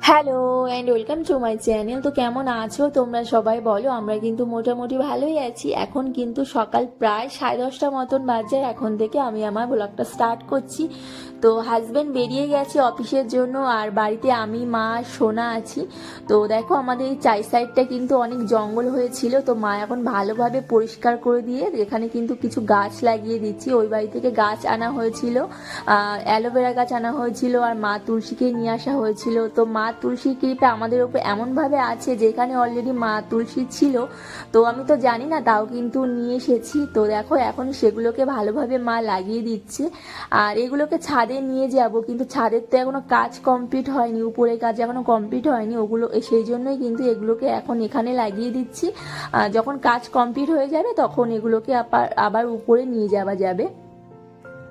Hello and welcome to my channel তো কেমন আছো তোমরা সবাই বলো? আমরা কিন্তু মোটামুটি ভালোই আছি। এখন কিন্তু সকাল প্রায় সাড়ে দশটা মতন বাজে। এখন থেকে আমি আমার ব্লগটা স্টার্ট করছি। তো হাজব্যান্ড বেরিয়ে গেছে অফিসের জন্য আর বাড়িতে আমি, মা, সোনা আছি। তো দেখো আমাদের এই চাই সাইডটা কিন্তু অনেক জঙ্গল হয়েছিল। তো মা এখন ভালোভাবে পরিষ্কার করে দিয়ে এখানে কিন্তু কিছু গাছ লাগিয়ে দিচ্ছি। ওই বাড়ি থেকে গাছ আনা হয়েছিল। অ্যালোভেরা গাছ আনা হয়েছিল। আর মা তুলসীকে নিয়ে আসা হয়েছিল। তো মা তুলসীর কৃপা আমাদের উপর এমনভাবে আছে যেখানে অলরেডি মা তুলসী ছিল। তো আমি তো জানি না, তাও কিন্তু নিয়ে এসেছি। তো দেখো, এখন সেগুলোকে ভালোভাবে মা লাগিয়ে দিচ্ছে। আর এগুলোকে ছাদে নিয়ে যাব, কিন্তু ছাদের তো এখনও কাজ কমপ্লিট হয়নি উপরে কাজ এখনও কমপ্লিট হয়নি। ওগুলো, সেই জন্যই কিন্তু এগুলোকে এখন এখানে লাগিয়ে দিচ্ছি। যখন কাজ কমপ্লিট হয়ে যাবে, তখন এগুলোকে আবার আবার উপরে নিয়ে যাওয়া যাবে।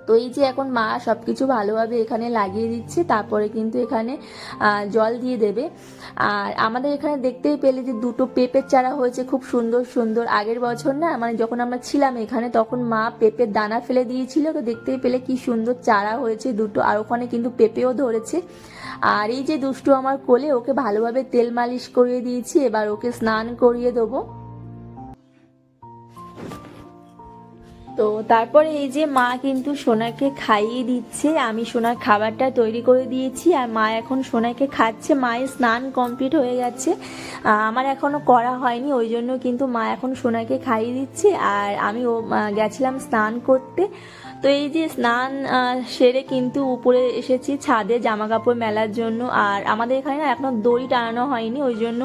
তো এই যে এখন মা সব কিছু ভালোভাবে এখানে লাগিয়ে দিচ্ছে, তারপরে কিন্তু এখানে জল দিয়ে দেবে। আর আমাদের এখানে দেখতেই পেলে যে দুটো পেঁপের চারা হয়েছে খুব সুন্দর সুন্দর। আগের বছর না মানে যখন আমরা ছিলাম এখানে, তখন মা পেঁপের দানা ফেলে দিয়েছিল। তো দেখতেই পেলে কি সুন্দর চারা হয়েছে দুটো, আর ওখানে কিন্তু পেঁপেও ধরেছে। আর এই যে দুষ্টু আমার কোলে, ওকে ভালোভাবে তেল মালিশ করিয়ে দিয়েছি। এবার ওকে স্নান করিয়ে দেবো। তো তারপরে এই যে মা কিন্তু সোনাকে খাইয়ে দিচ্ছে, আমি সোনার খাবারটা তৈরি করে দিয়েছি আর মা এখন সোনাকে খাচ্ছে, মায়ের স্নান কমপ্লিট হয়ে গেছে। আমার এখনও করা হয়নি, ওই জন্য কিন্তু মা এখন সোনাকে খাইয়ে দিচ্ছে আর আমি ও গেছিলাম স্নান করতে। তো এই যে স্নান সেরে কিন্তু উপরে এসেছি ছাদে জামা কাপড় মেলার জন্য আর আমাদের এখানে না এখনও দড়ি টানানো হয়নি, ওই জন্য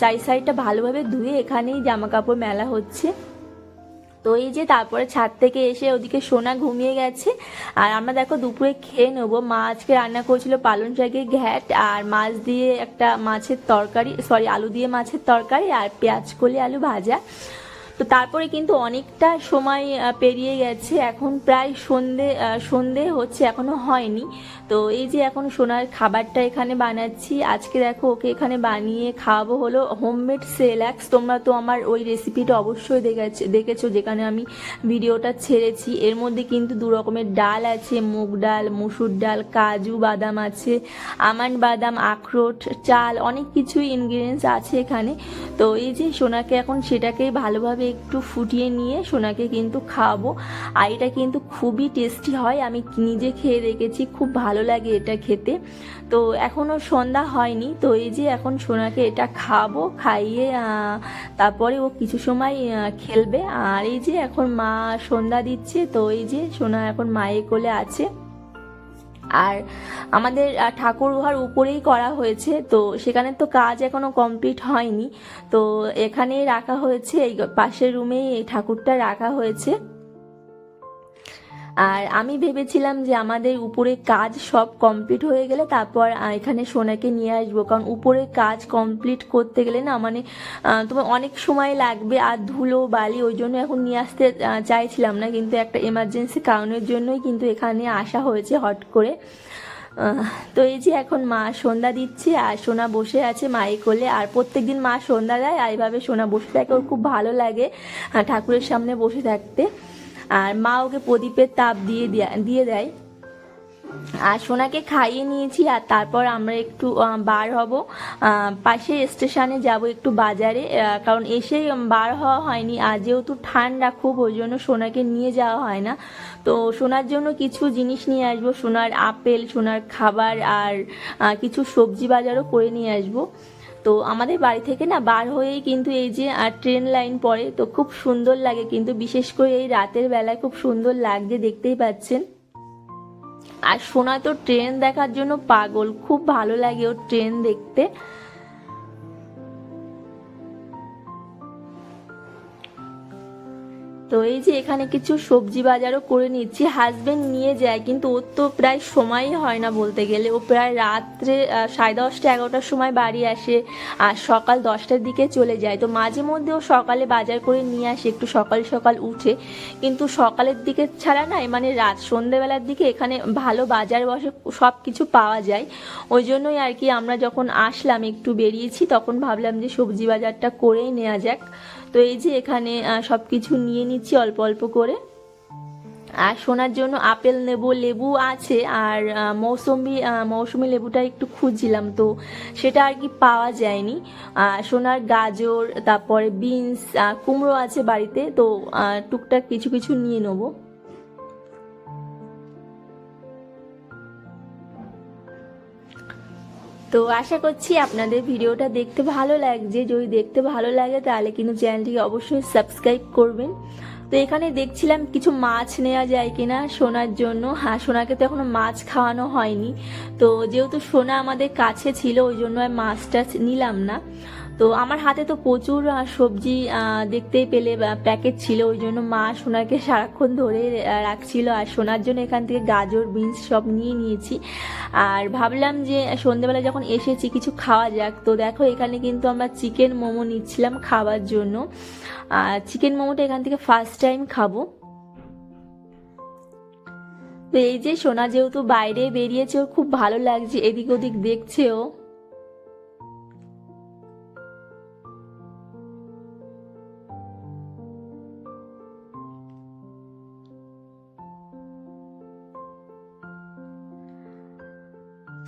চাই সাইডটা ভালোভাবে ধুয়ে এখানেই জামা কাপড় মেলা হচ্ছে। তো এই যে তারপরে ছাদ থেকে এসে ওদিকে সোনা ঘুমিয়ে গেছে। আর আমরা দেখো দুপুরে খেয়ে নেব। মা আজকে রান্না করেছিল পালন শাকের ঘ্যাট আর মাছ দিয়ে একটা মাছের তরকারি সরি আলু দিয়ে মাছের তরকারি আর পেঁয়াজ কলি আলু ভাজা। তো তারপরে কিন্তু অনেকটা সময় পেরিয়ে গেছে। এখন প্রায় সন্ধে সন্ধে হচ্ছে, এখনও হয়নি। তো এই যে এখন সোনার খাবারটা এখানে বানাচ্ছি, আজকে দেখো ওকে এখানে বানিয়ে খাওয়াবো হলো হোমমেড সেলাক্স। তোমরা তো আমার ওই রেসিপিটা অবশ্যই দেখেছ, দেখেছ, যেখানে আমি ভিডিওটা ছেড়েছি। এর মধ্যে কিন্তু দু রকমের ডাল আছে, মুগ ডাল, মুসুর ডাল, কাজু বাদাম আছে, আমন্ড বাদাম, আখরোট, চাল, অনেক কিছুই ইনগ্রিডিয়েন্টস আছে এখানে। তো এই যে সোনাকে এখন সেটাকে ভালোভাবে একটু ফুটিয়ে নিয়ে সোনাকে কিন্তু খাওয়াবো। আর এটা কিন্তু খুবই টেস্টি হয়। আমি নিজে খেয়ে দেখেছি, খুব ভালো লাগে এটা খেতে। তো এখনও সন্ধ্যা হয়নি। তো এই যে এখন সোনাকে এটা খাব, খাইয়ে তারপরে ও কিছু সময় খেলবে। আর এই যে এখন মা সন্ধ্যা দিচ্ছে, তো এই যে সোনা এখন মায়ের কোলে আছে। আর আমাদের আহ, ঠাকুর ঘর উপরেই করা হয়েছে তো সেখানে তো কাজ এখনও কমপ্লিট হয়নি। তো এখানেই রাখা হয়েছে এই পাশের রুমেই ঠাকুরটা রাখা হয়েছে। আর আমি ভেবেছিলাম যে আমাদের উপরে কাজ সব কমপ্লিট হয়ে গেলে তারপর এখানে সোনাকে নিয়ে আসব। কারণ উপরে কাজ কমপ্লিট করতে গেলে না মানে তোমার অনেক সময় লাগবে আর ধুলো, বালি, ওই জন্য এখন নিয়ে আসতে চাইছিলাম না। কিন্তু একটা এমার্জেন্সি কারণের জন্যই কিন্তু এখানে আসা হয়েছে হট করে। তো এই যে এখন মা সন্ধ্যা দিচ্ছে আর সোনা বসে আছে মায়ে কোলে। আর প্রত্যেকদিন মা সন্ধ্যা দেয় আর এইভাবে সোনা বসে থাকে, ওর খুব ভালো লাগে ঠাকুরের সামনে বসে থাকতে। আর মা ওকে প্রদীপের তাপ দিয়ে দিয়ে, দেয় আর সোনাকে খাইয়ে নিয়েছি আর তারপর আমরা একটু বার হব। পাশে স্টেশনে যাব একটু বাজারে। কারণ এসে বার হওয়া হয়নি। আর যেহেতু ঠান্ডা খুব, ওই জন্য সোনাকে নিয়ে যাওয়া হয় না। তো সোনার জন্য কিছু জিনিস নিয়ে আসব। সোনার আপেল, সোনার খাবার আর কিছু সবজি বাজারও করে নিয়ে আসব। তো আমাদের বাড়ি থেকে না বার হয়েই কিন্তু এই যে ট্রেন লাইন পড়ে, তো খুব সুন্দর লাগে কিন্তু। বিশেষ করে এই রাতের বেলায় খুব সুন্দর লাগছে, দেখতেই পাচ্ছেন। আর সোনা তো ট্রেন দেখার জন্য পাগল, খুব ভালো লাগে ওর ট্রেন দেখতে। তো এই যে এখানে কিছু সবজি বাজারও করে নিচ্ছি। হাজবেন্ড নিয়ে যায়, কিন্তু ওর তো প্রায় সময়ই হয় না বলতে গেলে। ও প্রায় রাত্রে সাড়ে দশটা, এগারোটার সময় বাড়ি আসে আর সকাল দশটার দিকে চলে যায়। তো মাঝে মধ্যে ও সকালে বাজার করে নিয়ে আসে, একটু সকাল সকাল উঠে। কিন্তু সকালের দিকে ছাড়া না মানে রাত সন্ধেবেলার দিকে এখানে ভালো বাজার বসে সব কিছু পাওয়া যায়। ওই জন্যই আর কি আমরা যখন আসলাম, একটু বেরিয়েছি, তখন ভাবলাম যে সবজি বাজারটা করেই নেওয়া যাক। তো এই যে এখানে সব কিছু নিয়ে নিচ্ছি অল্প অল্প করে। আর সোনার জন্য আপেল নেব, লেবু আছে, আর মৌসুমি মৌসুমি লেবুটা একটু খুঁজছিলাম, তো সেটা আর কি পাওয়া যায়নি। সোনার গাজর, তারপরে বিনস কুমড়ো আছে বাড়িতে, তো টুকটাক কিছু কিছু নিয়ে নেব। তো আশা করছি আপনাদের ভিডিওটা দেখতে ভালো লাগছে। যদি দেখতে ভালো লাগে, তাহলে কিন্তু চ্যানেলটিকে অবশ্যই সাবস্ক্রাইব করবেন। তো এখানে দেখছিলাম কিছু মাছ নেওয়া যায় কিনা সোনার জন্য। হ্যাঁ সোনাকে তো এখনও মাছ খাওয়ানো হয়নি। তো যেহেতু সোনা আমাদের কাছে ছিল, ওই জন্য আর মাছটা নিলাম না। তো আমার হাতে তো প্রচুর সবজি দেখতেই পেলে প্যাকেট ছিল, ওই জন্য মা সোনাকে সারাক্ষণ ধরে রাখছিল। আর সোনার জন্য এখান থেকে গাজর, বিনস সব নিয়ে নিয়েছি। আর ভাবলাম যে, সন্ধেবেলা যখন এসেছি, কিছু খাওয়া যাক। তো দেখো, এখানে কিন্তু আমরা চিকেন মোমো নিচ্ছিলাম খাওয়ার জন্য। আর চিকেন মোমোটা এখান থেকে ফার্স্ট টাইম খাব। তো এই যে সোনা যেহেতু বাইরে বেরিয়েছে, ওর খুব ভালো লাগছে এদিক ওদিক দেখছে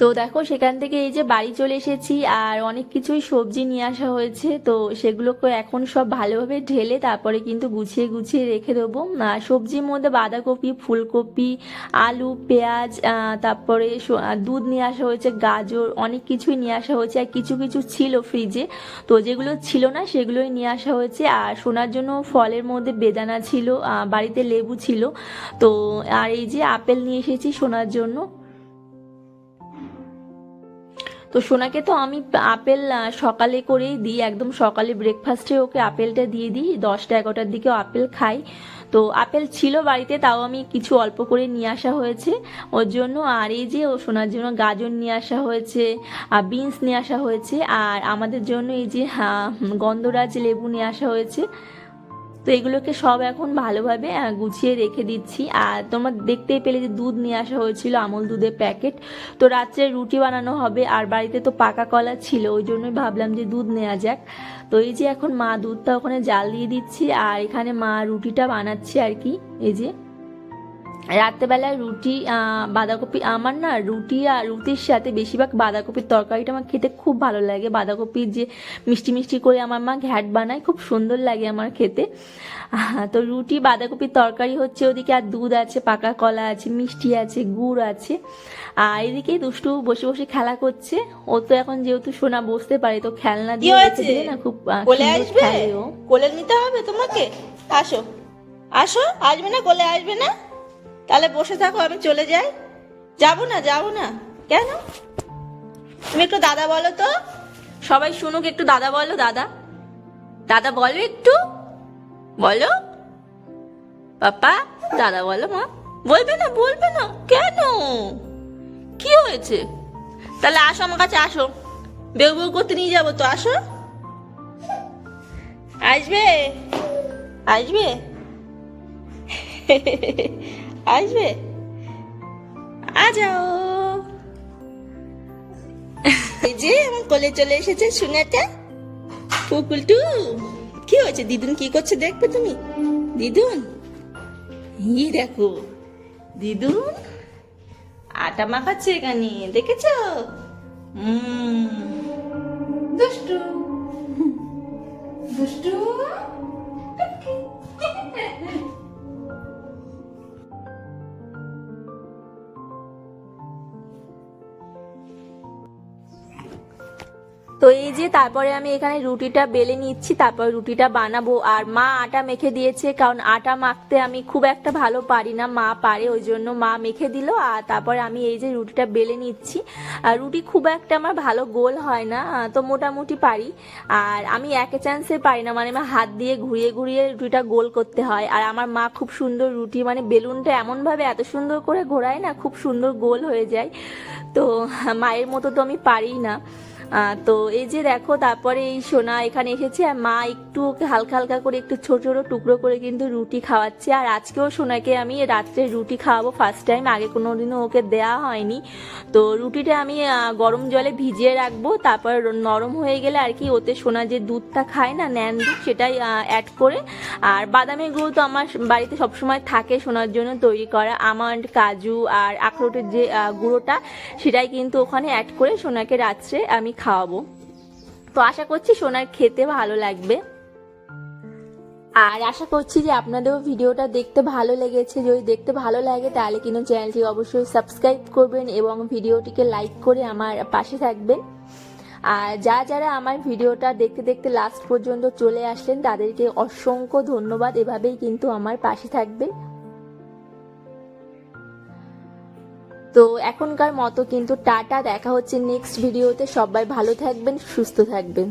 তো দেখো, সেখান থেকে এই যে বাড়ি চলে এসেছি আর অনেক কিছুই সবজি নিয়ে আসা হয়েছে। তো সেগুলোকে এখন সব ভালোভাবে ঢেলে তারপরে কিন্তু গুছিয়ে গুছিয়ে রেখে দেবো। সবজির মধ্যে বাঁধাকপি, ফুলকপি, আলু, পেঁয়াজ তারপরে দুধ নিয়ে আসা হয়েছে, গাজর, অনেক কিছুই নিয়ে আসা হয়েছে। আর কিছু কিছু ছিল ফ্রিজে তো যেগুলো ছিল না, সেগুলোই নিয়ে আসা হয়েছে। আর সোনার জন্য ফলের মধ্যে বেদানা ছিল বাড়িতে লেবু ছিল। তো, আর এই যে আপেল নিয়ে এসেছি সোনার জন্য। তো সোনাকে তো আমি আপেল সকালে করেই দিই, একদম সকালে ব্রেকফাস্টে ওকে আপেলটা দিয়ে দিই, দশটা, এগারোটার দিকে আপেল খাই। তো আপেল ছিল বাড়িতে, তাও আমি কিছু অল্প করে নিয়ে আসা হয়েছে। ওর জন্য আর এই যে ও সোনার জন্য গাজর নিয়ে আসা হয়েছে, আর বিনস নিয়ে আসা হয়েছে, আর আমাদের জন্য এই যে গন্ধরাজ লেবু নিয়ে আসা হয়েছে। তো এগুলোকে সব এখন ভালোভাবে গুছিয়ে রেখে দিচ্ছি। আর তোমার দেখতেই পেলে যে দুধ নিয়ে আসা হয়েছিল, আমল দুধের প্যাকেট। তো রাত্রে রুটি বানানো হবে, আর বাড়িতে তো পাকা কলা ছিল, ওই জন্যই ভাবলাম যে দুধ নেওয়া যাক। তো এই যে এখন মা দুধটা ওখানে জাল দিয়ে দিচ্ছি, আর এখানে মা রুটিটা বানাচ্ছে আর কি, এই যে। রাত্রেবেলায় রুটি আহ, বাঁধাকপি আমার না রুটি আর রুটির সাথে বেশিরভাগ বাঁধাকপির তরকারিটা আমার খেতে খুব ভালো লাগে। বাঁধাকপির যে মিষ্টি মিষ্টি করে আমার মা ঘ্যাট বানায় খুব সুন্দর লাগে আমার খেতে। তো রুটি বাঁধাকপির তরকারি হচ্ছে ওদিকে আর দুধ আছে পাকা কলা আছে মিষ্টি আছে গুড় আছে। আর এদিকে দুষ্টু বসে বসে খেলা করছে। ও তো এখন যেহেতু সোনা বসতে পারে তো খেলনা দিয়ে না খুব কোলে আসবে? কোলে নিতে হবে তোমাকে? আসো। আসো? আসবে না? কোলে আসবে না? তাহলে বসে থাকো, আমি চলে যাই। যাব না যাব না। কেন? তুমি একটু দাদা বলো তো। সবাই শুনুক, একটু দাদা বলো, দাদা। দাদা বলো একটু। বলো। পাপা, দাদা বলো, মা। বলবে না বলবে না। কেন? কি হয়েছে? তাহলে আসো আমার কাছে, আসো। বেউ বেউ করতে নিয়ে যাব তো, আসো। আসবে? আসবে? আসবে? আ যাও। এই যে, আমার কোলে চলে এসেছে শুনেটা পুকুলটু কি হয়েছে? দিদুন কি করছে দেখবে তুমি? দিদুন? ই দেখো, দিদুন, আটা মাখাচ্ছে এখানে, দেখেছ? দুষ্টু দুষ্টু তো এই যে তারপরে আমি এখানে রুটিটা বেলে নিচ্ছি, তারপর রুটিটা বানাবো। আর মা আটা মেখে দিয়েছে, কারণ আটা মাখতে আমি খুব একটা ভালো পারি না, মা পারে, ওই জন্য মা মেখে দিল। আর তারপরে আমি এই যে রুটিটা বেলে নিচ্ছি। আর রুটি খুব একটা আমার ভালো গোল হয় না তো মোটামুটি পারি। আর আমি একে চান্সে পারি না মানে আমার হাত দিয়ে ঘুরিয়ে ঘুরিয়ে রুটিটা গোল করতে হয়। আর আমার মা খুব সুন্দর রুটি মানে বেলুনটা এমনভাবে এত সুন্দর করে ঘোরায় না, খুব সুন্দর গোল হয়ে যায়। তো মায়ের মতো তো আমি পারি না। তো এই যে দেখো, তারপরে এই সোনা এখানে এসেছে, আর মা একটু ওকে হালকা হালকা করে একটু ছোট ছোট টুকরো করে কিন্তু রুটি খাওয়াচ্ছে। আর আজকেও সোনাকে আমি রাত্রে রুটি খাওয়াবো ফার্স্ট টাইম আগে কোনো দিনও ওকে দেওয়া হয়নি। তো রুটিটা আমি গরম জলে ভিজিয়ে রাখব, তারপর নরম হয়ে গেলে আর কি ওতে সোনা যে দুধটা খায় না, ন্যান দুধ, সেটাই অ্যাড করে। আর বাদামের গুঁড়ো তো আমার বাড়িতে সবসময় থাকে সোনার জন্য, তৈরি করা আমন্ড, কাজু আর আখরোটের যে গুঁড়োটা, সেটাই কিন্তু ওখানে অ্যাড করে সোনাকে রাত্রে আমি খাওয়াবো। তো আশা করছি সোনার খেতে ভালো লাগবে। আর আশা করছি যে আপনাদেরও ভিডিওটা দেখতে ভালো লেগেছে। যদি দেখতে ভালো লাগে, তাহলে কিন্তু চ্যানেলটি অবশ্যই সাবস্ক্রাইব করবেন এবং ভিডিওটিকে লাইক করে আমার পাশে থাকবেন। আর যা যারা আমার ভিডিওটা দেখতে দেখতে লাস্ট পর্যন্ত চলে আসলেন, তাদেরকে অসংখ্য ধন্যবাদ। এভাবেই কিন্তু আমার পাশে থাকবেন। তো এখনকার মতো কিন্তু টাটা দেখা হচ্ছে নেক্সট ভিডিওতে সবাই ভালো থাকবেন সুস্থ থাকবেন।